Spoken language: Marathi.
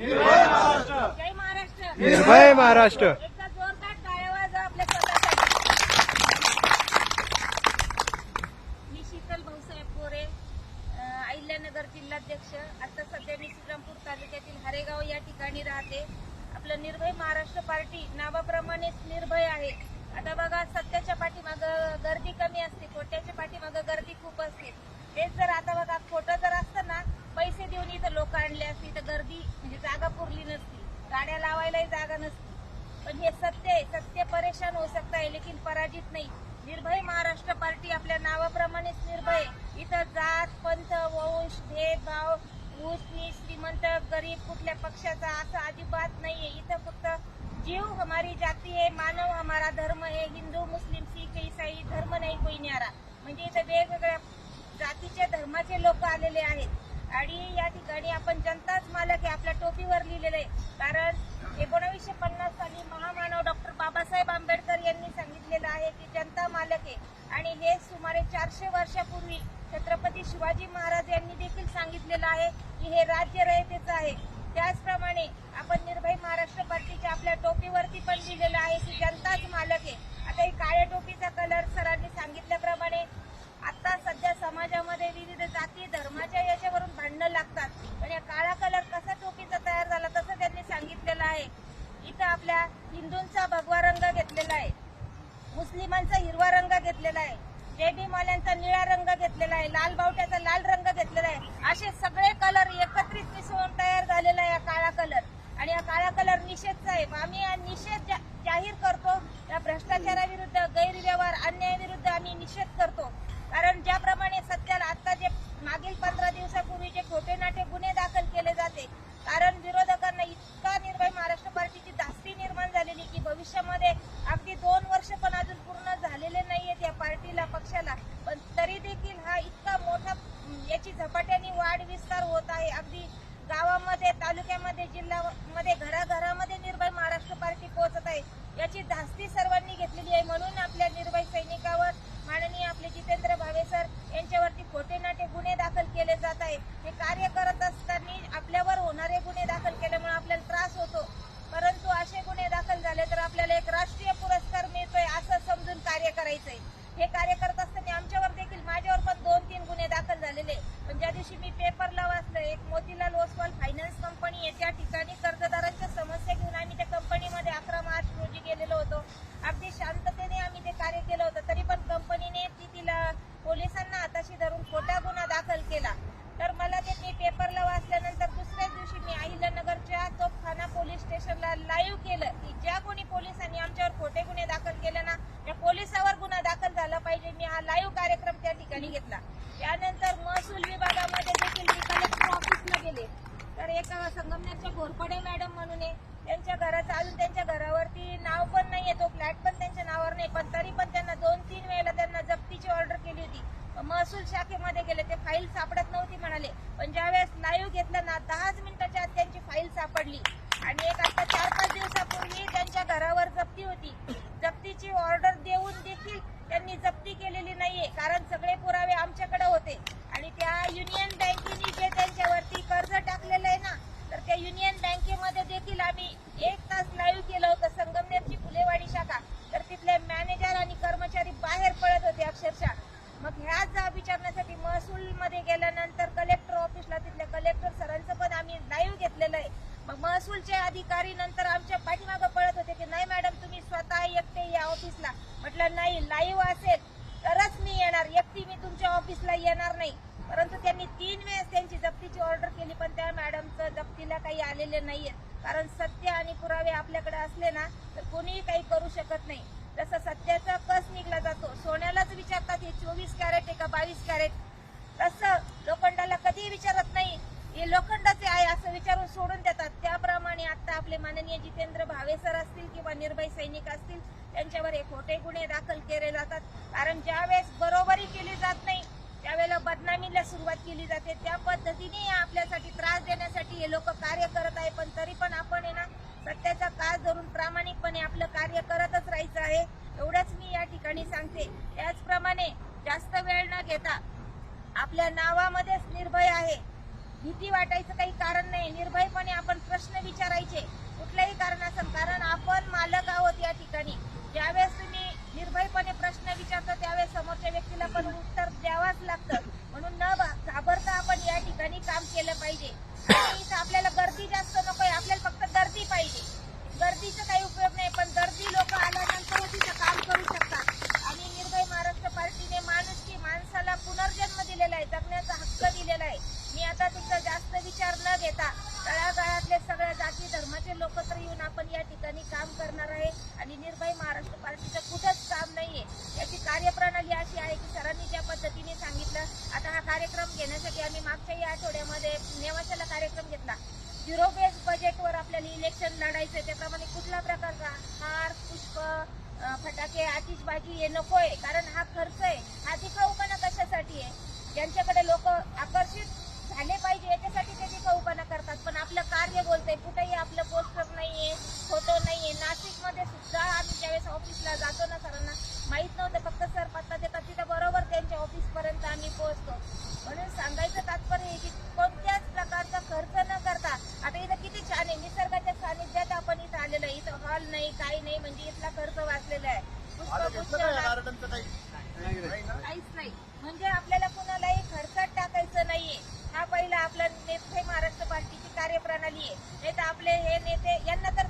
निर्भय महाराष्ट्र. जय महाराष्ट्र. निर्भय महाराष्ट्र. एकदा जोरदार टाळ्या वाजवा आपल्या स्वतःसाठी. मी शीतल भाऊसाहेब कोरे अं, अहिल्यानगर जिल्हाध्यक्ष. आता सध्या मी श्रीरामपूर तालुक्यातील हरेगाव या ठिकाणी राहते. आपलं निर्भय महाराष्ट्र पार्टी नावाप्रमाणेच निर्भय आहे. आता बघा सत्याच्या पाठीमागं गर्दी कमी असते. खोट्याच्या पाठीमागं गर्दी खूप असते तेच जर आता बघा खोटं जर असतं ना पैसे देऊन इथं लोक आणले असते तर गर्दी म्हणजे जागा पुरली नसती बोलायलाही जागा नसते. पण हे सत्य आहे. सत्य परेशान होऊ सकता है लेकिन पराजित नाही. निर्भय महाराष्ट्र पार्टी आपल्या नावाप्रमाणेच निर्भय इथं जात पंथ वंश भेदभाव ऊस नीच श्रीमंत गरीब कुठल्या पक्षाचा असं अजिबात नाहीये. इथं फक्त जीव हमारी जाती है मानव हमारा धर्म है हिंदू मुस्लिम शीख ईसाई धर्म नाही कोई न्यारा. म्हणजे इथं वेगवेगळ्या जातीचे धर्माचे लोक आलेले आहेत. आणि या ठिकाणी आपण जनताच मालक आहे. आपल्या टोपीवर लिहिलेलं आहे. कारण एकोणावीसशे पन्नास साली महामानव डॉक्टर बाबासाहेब आंबेडकर यांनी सांगितलेलं आहे की जनता मालक आहे. आणि हे सुमारे चारशे वर्षापूर्वी छत्रपती शिवाजी महाराज यांनी देखील सांगितलेलं आहे की हे राज्य रयतेचं आहे. त्याचप्रमाणे आपण निर्भय महाराष्ट्र पार्टीच्या आपल्या टोपीवरती पण लिहिलेलं आहे की जनताच मालक आहे आता ही काळ्या टोपीचा कलर सरांनी सांगितल्याप्रमाणे आता सध्या समाजामध्ये विविध जाती धर्माच्या याच्यावरून भांडणं लागतात पण या काळा कलर कसा टोपीचा तयार झाला तसं त्यांनी सांगितलेलं आहे इथं आपल्या हिंदूंचा भगवा रंग घेतलेला आहे मुस्लिमांचा हिरवा रंग घेतलेला आहे जय भीमाल्यांचा निळा रंग घेतलेला आहे लाल बावट्याचा लाल रंग घेतलेला आहे असे सगळे कलर एकत्रित मिसळून तयार झालेला आहे हा काळा कलर आणि हा काळा कलर निषेधचा आहे आम्ही हा निषेध जा- जाहीर करतो या भ्रष्टाचाराविरुद्ध गैरव्यवहार अन्यायाविरुद्ध आम्ही निषेध करतो कारण ज्याप्रमाणे सध्याला आता जे मागील पंधरा जे खोटे नाटे गुन्हे दाखल केले जाते. कारण विरोधकांना इतका निर्भय महाराष्ट्र पार्टीची धास्ती निर्माण झालेली की भविष्यामध्ये अगदी दोन वर्ष पण अजून पूर्ण झालेले नाहीयेत या पार्टीला पक्षाला. पण तरी देखील हा इतका मोठा याची झपाट्याने वाढ विस्तार होत आहे. अगदी गावामध्ये तालुक्यामध्ये जिल्ह्यामध्ये घराघरामध्ये निर्भय महाराष्ट्र पार्टी पोहोचत आहे. याची धास्ती सर्व घेतलेली आहे म्हणून आपल्या निर्भय सैनिकावर माननीय आपले जितेंद्र भावे सर यांच्यावरती खोटे नाटे गुन्हे दाखल केले जात आहे हे कार्य करत असताना आपल्यावर होणारे गुन्हे दाखल केल्यामुळे आपल्याला त्रास होतो परंतु असे गुन्हे दाखल झाले तर आपल्याला एक राष्ट्रीय पुरस्कार मिळतोय असं समजून कार्य करायचंय हे कार्य करत असताना आमच्यावर देखील माझ्यावर पण दोन तीन गुन्हे दाखल झालेले पण ज्या दिवशी मी पेपरला वाचलं एक मोतीलाल ओसवाल फायनान्स कंपनी आहे त्या ठिकाणी कर्जदारांच्या समस्या घेऊन आम्ही त्या कंपनीमध्ये अकरा मार्च रोजी गेलेलो होतो अगदी शांततेने आम्ही ते कार्य केलं होतं तरी पण कंपनीने ती तिला पोलिसांना हाताशी धरून खोटा गुन्हा दाखल केला तर मला ते मी पेपरला वाचल्यानंतर दुसऱ्याच दिवशी मी अहिल्यानगरच्या तोफखाना पोलीस स्टेशनला लाईव्ह केलं की ज्या कोणी पोलिसांनी आमच्यावर खोटे गुन्हे दाखल केले ना त्या पोलिसावर गुन्हा दाखल झाला पाहिजे मी हा लाईव्ह कार्यक्रम त्या ठिकाणी घेतला त्यानंतर महसूल विभागामध्ये देखील मी कलेक्टर ऑफिसला गेले तर एक संगमनेरच्या घोरपडे मॅडम म्हणून आहे. त्यांच्या घराचं अजून त्यांच्या घरावरती नाव पण नाहीये तो फ्लॅट पण त्यांच्या नावावर नाही. पण तरी पण त्यांना दोन तीन वेळेला त्यांना जप्तीची ऑर्डर केली होती. महसूल शाखेमध्ये गेले ते फाईल सापडत नव्हती म्हणाले. पण ज्यावेळेस लाईव्ह घेतलं ना दहाच मिनिटाच्या आत त्यांची फाईल सापडली. आणि एक आता चार पाच दिवसापूर्वी त्यांच्या घरावर जप्ती होती. जप्तीची ऑर्डर देऊन देखील त्यांनी जप्ती केलेली नाहीये कारण सगळे पुरावे आमच्याकडे होते आणि त्या युनियन बँकेने जे त्यांच्यावरती कर्ज टाकलेलं आहे ना तर त्या युनियन बँकेमध्ये देखील आम्ही एक तास लाईव्ह केलं होतं संगमनेरची फुलेवाडी शाखा तर तिथले मॅनेजर आणि कर्मचारी बाहेर पडत होते अक्षरशः मग ह्याच जाब विचारण्यासाठी महसूल मध्ये गेल्यानंतर कलेक्टर ऑफिसला तिथल्या कलेक्टर सरांचं पण आम्ही लाईव्ह घेतलेलं आहे मग महसूलचे अधिकारी नंतर आमच्या पाठीमागं पळत होते की नाही मॅडम तुम्ही स्वतः एकटे या ऑफिसला म्हटलं नाही लाईव्ह असेल तरच मी येणार एकटी मी तुमच्या ऑफिसला येणार नाही परंतु त्यांनी तीन वेळेस त्यांची जप्तीची ऑर्डर केली पण त्या मॅडमचं जप्तीला काही आलेले नाहीयेत कारण सत्य आणि पुरावे आपल्याकडे असले ना तर कोणीही काही करू शकत नाही. जसं सत्याचा कस निघला जातो सोन्यालाच विचारतात हे चोवीस कॅरेट आहे का बावीस कॅरेट? तसं लोखंडाला कधीही विचारत नाही. हे लोखंडाचे आहे असं विचारून सोडून देतात. त्याप्रमाणे आता आपले माननीय जितेंद्र भावे सर असतील किंवा निर्भय सैनिक असतील त्यांच्यावर हे खोटे गुन्हे दाखल केले जातात. कारण ज्यावेळेस बरोबरी केली जात नाही त्यावेळेला बदनामीला सुरुवात केली जाते. त्या पद्धतीने आपल्यासाठी त्रास देण्यासाठी की हे लोक कार्य करत आहे पण तरी पण आपण आहे ना सत्याचा काळ धरून प्रामाणिकपणे आपलं कार्य करतच राहायचं आहे. एवढंच मी या ठिकाणी सांगते. त्याचप्रमाणे जास्त वेळ न घेता आपल्या नावामध्येच निर्भय आहे. भीती वाटायचं काही कारण नाही. निर्भयपणे आपण प्रश्न विचारायचे कुठल्याही कारणाचं कारण आपण मालक आहोत या ठिकाणी. ज्यावेळेस तुम्ही निर्भयपणे प्रश्न विचार काढायचं त्याप्रमाणे कुठला प्रकारचा हार पुष्प फटाके आतिषबाजी हे नकोय कारण हा खर्च आहे. म्हणजे आपल्याला कोणालाही खडसात टाकायचं नाहीये. हा पहिला आपला नेते महाराष्ट्र पार्टीची कार्यप्रणाली आहे. नाही तर आपले हे नेते यांना तर